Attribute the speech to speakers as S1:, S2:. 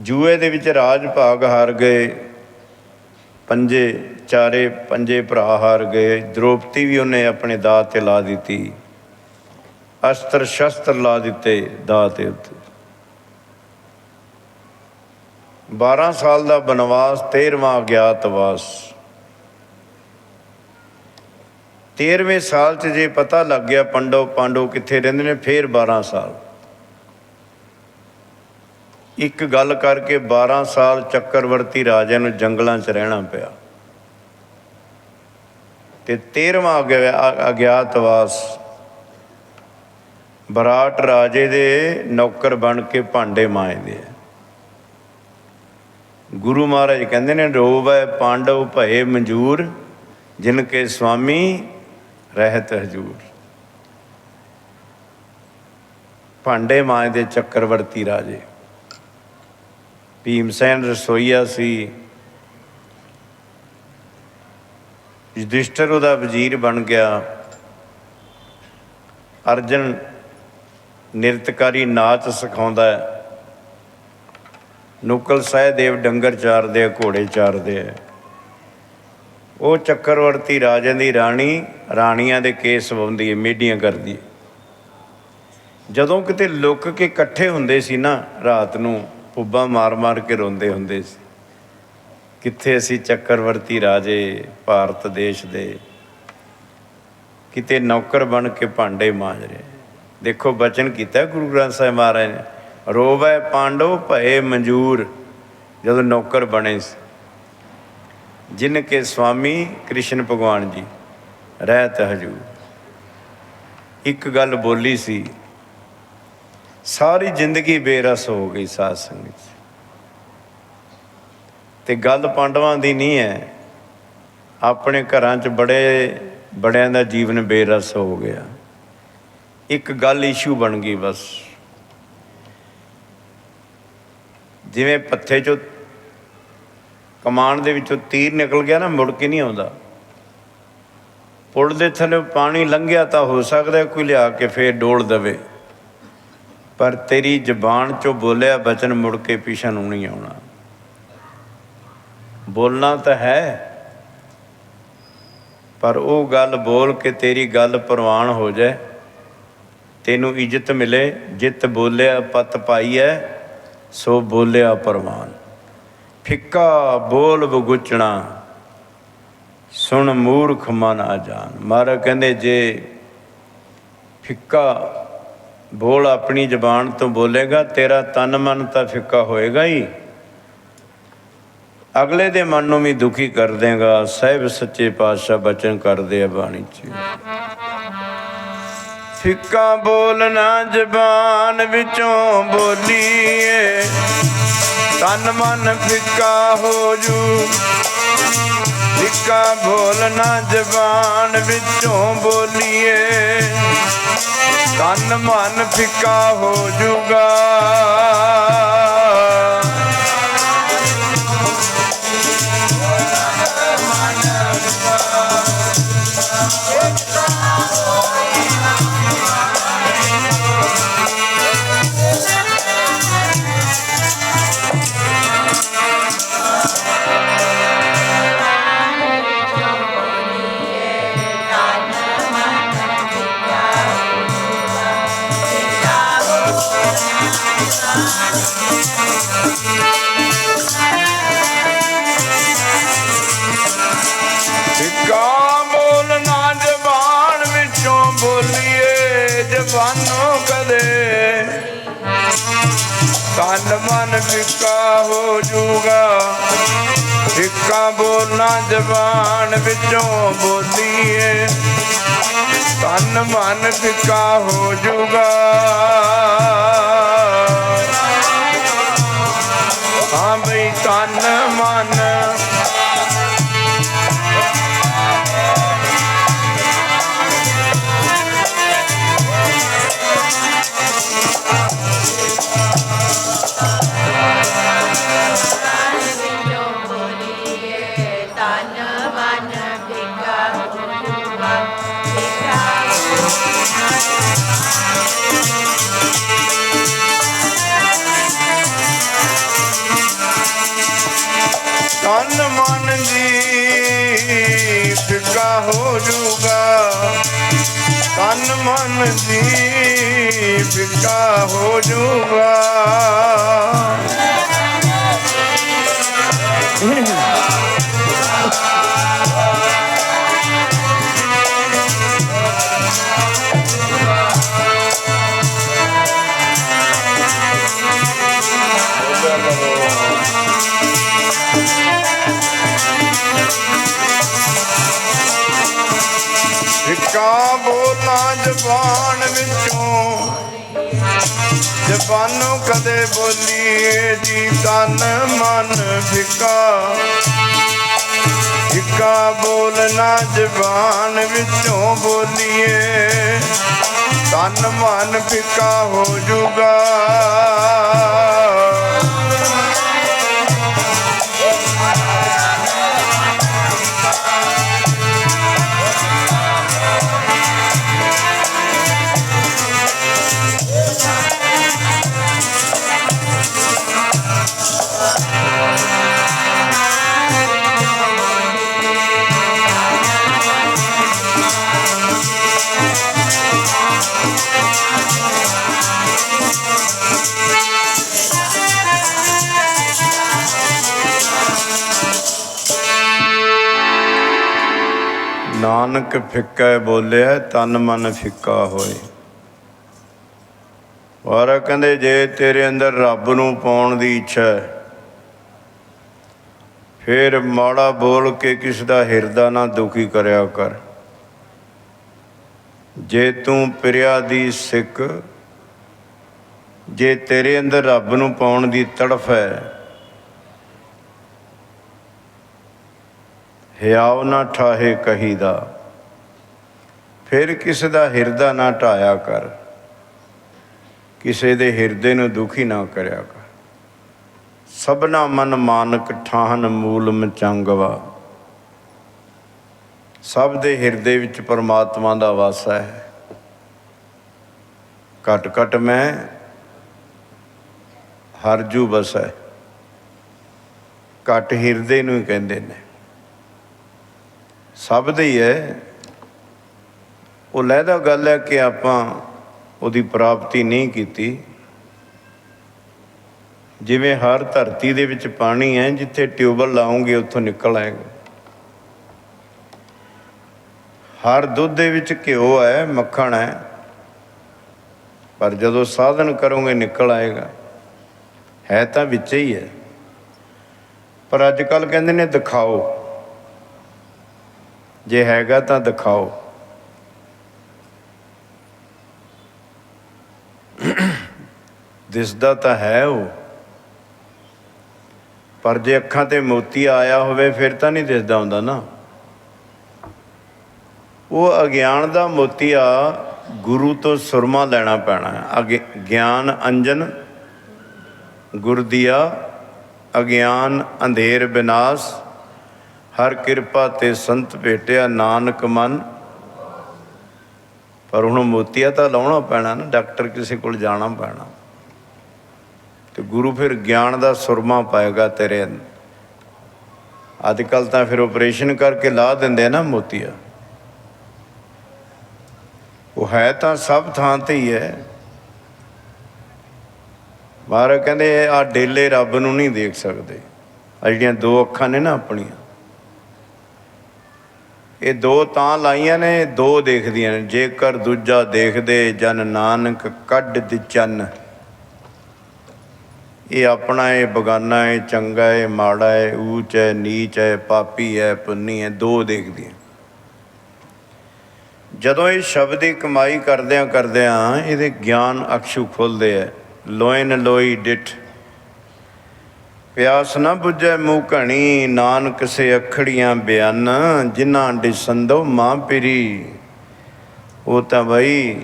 S1: ਜੂਏ ਦੇ ਵਿੱਚ ਰਾਜ ਭਾਗ ਹਾਰ ਗਏ, ਪੰਜੇ ਚਾਰੇ ਪੰਜੇ ਭਰਾ ਹਾਰ ਗਏ, ਦ੍ਰੋਪਦੀ ਵੀ ਉਹਨੇ ਆਪਣੇ ਦਾਅ ਤੇ ਲਾ ਦਿੱਤੀ। ਅਸਤਰ ਸ਼ਸਤਰ ਲਾ ਦਿੱਤੇ ਦਾਅ ਤੇ ਉੱਤੇ। 12 ਸਾਲ ਦਾ ਬਨਵਾਸ 13ਵਾਂ ਅਗਿਆਤਵਾਸ 13ਵੇਂ ਸਾਲ 'ਚ ਜੇ ਪਤਾ ਲੱਗ ਗਿਆ ਪੰਡੋ ਪਾਂਡੋ ਕਿੱਥੇ ਰਹਿੰਦੇ ਨੇ, ਫੇਰ 12 ਸਾਲ। ਇੱਕ ਗੱਲ ਕਰਕੇ 12 ਸਾਲ ਚੱਕਰਵਰਤੀ ਰਾਜੇ ਨੂੰ ਜੰਗਲਾਂ 'ਚ ਰਹਿਣਾ ਪਿਆ। ਤੇ 13ਵਾਂ ਅਗਿਆ- ਅਗਿਆਤਵਾਸ ਬਰਾਟ ਰਾਜੇ ਦੇ ਨੌਕਰ ਬਣ ਕੇ ਭਾਂਡੇ ਮਾਂਜਦੇ ਆ। ਗੁਰੂ ਮਹਾਰਾਜ ਕਹਿੰਦੇ ਨੇ, ਰੋਵ ਹੈ ਪਾਂਡਵ ਭਏ ਮਨਜੂਰ ਜਿਨ ਕੇ ਸੁਆਮੀ ਰਹਿਤ ਹਜੂਰ। ਭਾਂਡੇ ਮਾਂਜਦੇ ਚੱਕਰਵਰਤੀ ਰਾਜੇ। ਭੀਮਸੈਨ ਰਸੋਈਆ ਸੀ। ਯੁਧਿਸ਼ਠਰ ਉਹਦਾ ਵਜ਼ੀਰ ਬਣ ਗਿਆ। ਅਰਜਨ ਨਿਰਤਕਾਰੀ ਨਾਚ ਸਿਖਾਉਂਦਾ ਹੈ। ਨੁਕਲ ਸਹਿਦੇਵ ਡੰਗਰ ਚਾਰਦੇ ਆ, ਘੋੜੇ ਚਾਰਦੇ ਆ। ਉਹ ਚੱਕਰਵਰਤੀ ਰਾਜਿਆਂ ਦੀ ਰਾਣੀ, ਰਾਣੀਆਂ ਦੇ ਕੇਸ ਵੰਦੀ ਹੈ, ਮੇਡੀਆਂ ਕਰਦੀ ਹੈ। ਜਦੋਂ ਕਿਤੇ ਲੁੱਕ ਕੇ ਇਕੱਠੇ ਹੁੰਦੇ ਸੀ ਨਾ ਰਾਤ ਨੂੰ ਪੁੱਬਾਂ ਮਾਰ-ਮਾਰ ਕੇ ਰੋਂਦੇ ਹੁੰਦੇ ਸੀ। ਕਿੱਥੇ ਅਸੀਂ ਚੱਕਰਵਰਤੀ ਰਾਜੇ ਭਾਰਤ ਦੇਸ਼ ਦੇ? ਕਿਤੇ ਨੌਕਰ ਬਣ ਕੇ ਭਾਂਡੇ ਮਾਂਜ ਰਹੇ। ਦੇਖੋ ਬਚਨ ਕੀਤਾ ਗੁਰੂ ਗ੍ਰੰਥ ਸਾਹਿਬ ਮਹਾਰਾਜ ਨੇ। ਰੋਵੈ ਪਾਂਡੋ ਭਏ ਮਨਜੂਰ ਜਦੋਂ ਨੌਕਰ ਬਣੇ ਸੀ। ਜਿਨ ਕੇ ਸੁਆਮੀ ਕ੍ਰਿਸ਼ਨ ਭਗਵਾਨ ਜੀ, ਰਹਿਤ ਹਜੂਰ। ਇੱਕ ਗੱਲ ਬੋਲੀ ਸੀ ਸਾਰੀ ਜ਼ਿੰਦਗੀ ਬੇਰਸ ਹੋ ਗਈ ਸਾਧ ਸੰਗਤ ਤੇ ਗੱਲ ਪਾਂਡਵਾਂ ਦੀ ਨਹੀਂ ਹੈ। ਆਪਣੇ ਘਰਾਂ 'ਚ ਬੜੇ ਬੜਿਆਂ ਦਾ ਜੀਵਨ ਬੇਰਸ ਹੋ ਗਿਆ। ਇੱਕ ਗੱਲ ਇਸ਼ੂ ਬਣ ਗਈ ਬਸ। ਜਿਵੇਂ ਪੱਥੇ 'ਚੋਂ ਕਮਾਨ ਦੇ ਵਿੱਚੋਂ ਤੀਰ ਨਿਕਲ ਗਿਆ ਨਾ, ਮੁੜ ਕੇ ਨਹੀਂ ਆਉਂਦਾ। ਪੁਲ ਦੇ ਥੱਲੇ ਪਾਣੀ ਲੰਘਿਆ ਤਾਂ ਹੋ ਸਕਦਾ ਕੋਈ ਲਿਆ ਕੇ ਫੇਰ ਡੋਲ ਦਵੇ। ਪਰ ਤੇਰੀ ਜ਼ਬਾਨ 'ਚੋਂ ਬੋਲਿਆ ਬਚਨ ਮੁੜ ਕੇ ਪਿਛਾ ਨੂੰ ਨਹੀਂ ਆਉਣਾ। ਬੋਲਣਾ ਤਾਂ ਹੈ, ਪਰ ਉਹ ਗੱਲ ਬੋਲ ਕੇ ਤੇਰੀ ਗੱਲ ਪ੍ਰਵਾਨ ਹੋ ਜਾਏ। ਤੈਨੂੰ ਇੱਜ਼ਤ ਮਿਲੇ, ਜਿੱਤ ਬੋਲਿਆ ਪਤ ਪਾਈਐ ਸੋ ਬੋਲਿਆ ਪ੍ਰਵਾਨ। ਫਿੱਕਾ ਬੋਲ ਬਗੁਚਣਾ ਸੁਣ ਮੂਰਖ ਮਨ ਆ ਜਾਣ ਮਾਰਾ ਕਹਿੰਦੇ ਜੇ ਫਿੱਕਾ ਬੋਲ ਆਪਣੀ ਜ਼ਬਾਨ ਤੋਂ ਬੋਲੇਗਾ, ਤੇਰਾ ਤਨ ਮਨ ਤਾਂ ਫਿੱਕਾ ਹੋਏਗਾ ਹੀ। ਅਗਲੇ ਦੇ ਮਨ ਨੂੰ ਵੀ ਦੁਖੀ ਕਰ ਦੇਗਾ, ਸਹਿਬ ਸੱਚੇ ਪਾਤਸ਼ਾਹ ਬਚਨ ਕਰਦੇ ਆ ਬਾਣੀ 'ਚ। ਫਿੱਕਾ ਬੋਲਣਾ ਜ਼ਬਾਨ ਵਿੱਚੋਂ ਬੋਲੀਏ, ਤਨ ਮਨ ਫਿੱਕਾ ਹੋ ਜੂ। ਫਿੱਕਾ ਬੋਲਣਾ ਜ਼ਬਾਨ ਵਿੱਚੋਂ ਬੋਲੀਏ ਤਨ ਮਨ ਫਿੱਕਾ ਹੋ ਜੂਗਾ। ਫਿੱਕਾ ਬੋਲਣਾ ਜ਼ਬਾਨ ਵਿੱਚੋਂ ਬੋਲੀਏ, ਜ਼ਬਾਨੋਂ ਕਦੇ। ਤਨ ਮਨ ਫਿੱਕਾ ਹੋ ਜੂਗਾ ਫਿੱਕਾ ਬੋਲਣਾ ਜ਼ਬਾਨ ਵਿੱਚੋਂ ਬੋਲੀਏ, ਤਨ ਮਨ ਫਿੱਕਾ ਹੋ ਜੂਗਾ ਹਾਂ ਬਈ ਤਨ ਮਨ
S2: ਜੂਗਾ
S1: ਤਨ ਮਨ ਦੀ ਫਿੱਕਾ ਹੋ ਜੂਗਾ ਜ਼ਬਾਨ ਵਿੱਚੋਂ। ਜ਼ਬਾਨੋਂ ਕਦੇ ਬੋਲੀਏ ਜੀ ਤਨ ਮਨ ਫਿੱਕਾ। ਫਿੱਕਾ ਬੋਲਣਾ ਜ਼ਬਾਨ ਵਿੱਚੋਂ ਬੋਲੀਏ। ਤਨ ਮਨ ਫਿੱਕਾ ਹੋ ਜੂਗਾ। ਨਾਨਕ ਫਿੱਕਾ ਬੋਲਿਆ, ਤਨ ਮਨ ਫਿੱਕਾ ਹੋਏ। ਵਾਰਾ ਕਹਿੰਦੇ, ਜੇ ਤੇਰੇ ਅੰਦਰ ਰੱਬ ਨੂੰ ਪਾਉਣ ਦੀ ਇੱਛਾ ਹੈ, ਫਿਰ ਮਾੜਾ ਬੋਲ ਕੇ ਕਿਸ ਦਾ ਹਿਰਦਾ ਨਾ ਦੁਖੀ ਕਰਿਆ ਕਰ। ਜੇ ਤੂੰ ਪ੍ਰਿਆ ਦੀ ਸਿੱਖ ਜੇ ਤੇਰੇ ਅੰਦਰ ਰੱਬ ਨੂੰ ਪਾਉਣ ਦੀ ਤੜਫ ਹੈ ਹਿਆਵ ਨਾ ਠਾਹੇ ਕਹੀਦਾ ਫਿਰ ਕਿਸੇ ਦਾ ਹਿਰਦਾ ਨਾ ਢਾਇਆ ਕਰ, ਕਿਸੇ ਦੇ ਹਿਰਦੇ ਨੂੰ ਦੁਖੀ ਨਾ ਕਰਿਆ ਕਰ। ਸਭਨਾ ਮਨ ਮਾਨਕ ਠਾਹਨ ਮੂਲ ਮਚੰਗਵਾ ਸਭ ਦੇ ਹਿਰਦੇ ਵਿੱਚ ਪਰਮਾਤਮਾ ਦਾ ਵਾਸਾ ਹੈ। ਘਟ ਘਟ ਮੈਂ ਹਰਜੂ ਬਸੈ ਘਟ ਹਿਰਦੇ ਨੂੰ ਹੀ ਕਹਿੰਦੇ ਨੇ। ਸਭ ਦੇ ਹੀ ਹੈ। ਉਹ ਲਹਿਦਾ ਗੱਲ ਹੈ ਕਿ ਆਪਾਂ ਉਹਦੀ ਪ੍ਰਾਪਤੀ ਨਹੀਂ ਕੀਤੀ। ਜਿਵੇਂ ਹਰ ਧਰਤੀ ਦੇ ਵਿੱਚ ਪਾਣੀ ਹੈ, ਜਿੱਥੇ ਟਿਊਬਲ ਲਾਉਂਗੇ, ਉੱਥੋਂ ਨਿਕਲ ਆਏਗਾ। ਹਰ ਦੁੱਧ ਦੇ ਵਿੱਚ ਘਿਓ ਹੈ, ਮੱਖਣ ਹੈ, ਪਰ ਜਦੋਂ ਸਾਧਨ ਕਰੋਗੇ, ਨਿਕਲ ਆਏਗਾ। ਹੈ ਤਾਂ ਵਿੱਚ ਹੀ ਹੈ। ਪਰ ਅੱਜ ਕੱਲ ਕਹਿੰਦੇ ਨੇ, ਦਿਖਾਓ। ਜੇ ਹੈਗਾ ਤਾਂ ਦਿਖਾਓ। ਦਿਸਦਾ ਤਾਂ ਹੈ ਉਹ। ਪਰ ਜੇ ਅੱਖਾਂ ਤੇ ਮੋਤੀ ਆਇਆ ਹੋਵੇ, ਫਿਰ ਤਾਂ ਨਹੀਂ ਦਿਸਦਾ ਹੁੰਦਾ ਨਾ। ਉਹ ਅਗਿਆਨ ਦਾ ਮੋਤੀਆ ਗੁਰੂ ਤੋਂ ਸੁਰਮਾ ਲੈਣਾ ਪੈਣਾ ਹੈ। ਗਿਆਨ ਅੰਜਨ, ਗੁਰ ਦੀਆ, ਅਗਿਆਨ ਅੰਧੇਰ ਬਿਨਾਸ਼, ਹਰ ਕਿਰਪਾ ਤੇ ਸੰਤ ਭੇਟਿਆ ਨਾਨਕ ਮਨ। ਪਰ ਹੁਣ ਮੋਤੀਆ ਤਾਂ ਲਾਉਣਾ ਪੈਣਾ ਨਾ, ਡਾਕਟਰ ਕਿਸੇ ਕੋਲ ਜਾਣਾ ਪੈਣਾ। ਤੇ ਗੁਰੂ ਫਿਰ ਗਿਆਨ ਦਾ ਸੁਰਮਾ ਪਾਏਗਾ ਤੇਰੇ ਅੰਦਰ। ਅੱਜ ਕੱਲ ਤਾਂ ਫਿਰ ਆਪਰੇਸ਼ਨ ਕਰਕੇ ਲਾ ਦਿੰਦੇ ਨਾ ਮੋਤੀਆ। ਉਹ ਹੈ ਤਾਂ ਸਭ ਥਾਂ ਤੇ ਹੀ ਹੈ। ਮਾਰਾ ਕਹਿੰਦੇ, ਆ ਡੇਲੇ ਰੱਬ ਨੂੰ ਨਹੀਂ ਦੇਖ ਸਕਦੇ। ਆ ਜਿਹੜੀਆਂ ਦੋ ਅੱਖਾਂ ਨੇ ਨਾ ਆਪਣੀਆਂ। ਇਹ ਦੋ ਤਾਂ ਲਾਈਆਂ ਨੇ, ਦੋ ਦੇਖਦੀਆਂ ਨੇ। ਜੇਕਰ ਦੂਜਾ ਦੇਖਦੇ, ਜਨ ਨਾਨਕ ਕੱਢ ਦੀ ਚੰਨ। ਇਹ ਆਪਣਾ ਹੈ, ਬਗਾਨਾ ਹੈ, ਚੰਗਾ ਹੈ, ਮਾੜਾ ਹੈ, ਊਚ ਹੈ, ਨੀਚ ਹੈ, ਪਾਪੀ ਹੈ, ਪੁੰਨੀ ਹੈ, ਦੋ ਦੇਖਦੀਆਂ ਜਦੋਂ ਇਹ ਸ਼ਬਦ ਦੀ ਕਮਾਈ ਕਰਦਿਆਂ ਕਰਦਿਆਂ ਇਹਦੇ ਗਿਆਨ ਅਕਸ਼ੂ ਖੁੱਲਦੇ ਆ ਲੋਇਨ ਲੋਈ ਡਿਠ। ਪਿਆਸ ਨਾ 부ਝੈ ਮੂੰਹ ਘਣੀ, ਨਾਨਕ ਸੇ ਅਖੜੀਆਂ ਬਿਆਨ, ਜਿਨ੍ਹਾਂ ਡਿਸੰਦੋ ਮਾਂ ਪਿਰੀ। ਉਹ ਤਾਂ ਬਈ